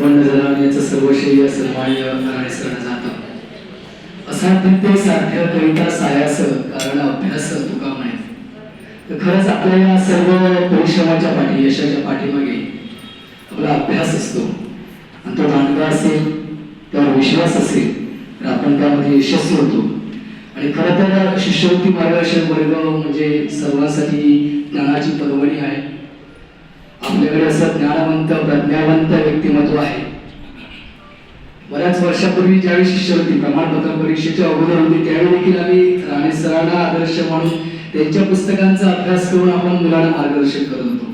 संपन्न झाला आणि याचं सर्व श्रेय सन्मान्य राणे सरांना जातं असाध्य साध्य कविता सायास कारण अभ्यास तुका म्हणे तर खरंच आपल्या या सर्व परिश्रमाच्या पाठी यशाच्या पाठीमागे आपला अभ्यास असतो. आणि तो दांडगा असेल त्यावर विश्वास असेल तर आपण त्यामध्ये यशस्वी होतो. आणि खरं तर शिष्यवृत्ती मार्गदर्शन वर्ग म्हणजे सर्वांसाठी ज्ञानाची पर्वणी आहे. आपल्याकडे असं ज्ञानवंत प्रज्ञावंत महत्त्व आहे. बऱ्याच वर्षापूर्वी ज्यावेळी शिष्यवृत्ती प्रमाणपत्र परीक्षेच्या अगोदर होती त्यावेळी देखील आम्ही राणे सरांना आदर्श म्हणून त्यांच्या पुस्तकांचा अभ्यास करून आपण मुलांना मार्गदर्शन करत होतो.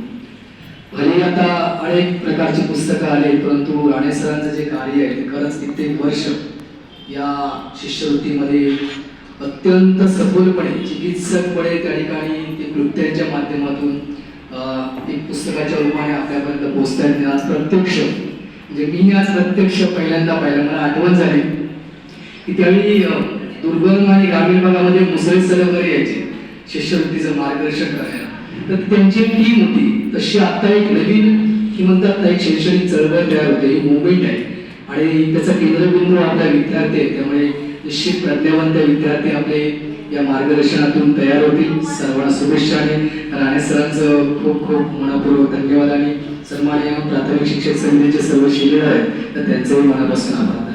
भले आता अनेक प्रकारची पुस्तकं आले परंतु राणे सरांचं जे कार्य आहे ते खरंच कित्येक वर्ष या शिष्यवृत्तीमध्ये अत्यंत सखोलपणे चिकित्सकपणे त्या ठिकाणी ते कृत्यांच्या माध्यमातून एक पुस्तकाच्या रूपाने आपल्यापर्यंत पोहोचतायत. आज प्रत्यक्ष म्हणजे मी आज प्रत्यक्ष पहिल्यांदा पाहिलं मला आठवण झाली की त्यावेळी दुर्गम आणि ग्रामीण भागामध्ये मुसळे सर यायचे शिष्यवृत्तीचं मार्गदर्शन करायला. तर त्यांची एक टीम होती. तशी आता एक नवीन की म्हणतात ना एक शैक्षणिक चळवळ तयार होते. ही मुवमेंट आहे. आणि त्याचा केंद्रबिंदू आपला विद्यार्थी आहे त्यामुळे निश्चित प्रज्ञावंत विद्यार्थी आपले या मार्गदर्शनातून तयार होतील. सर्वांना शुभेच्छा आणि राणे सरांचं खूप खूप मनपूर्वक धन्यवाद आणि सन्मान्य प्राथमिक शिक्षक समितीचे सर्व शिबिर आहेत तर त्यांचंही मनापासून आभार.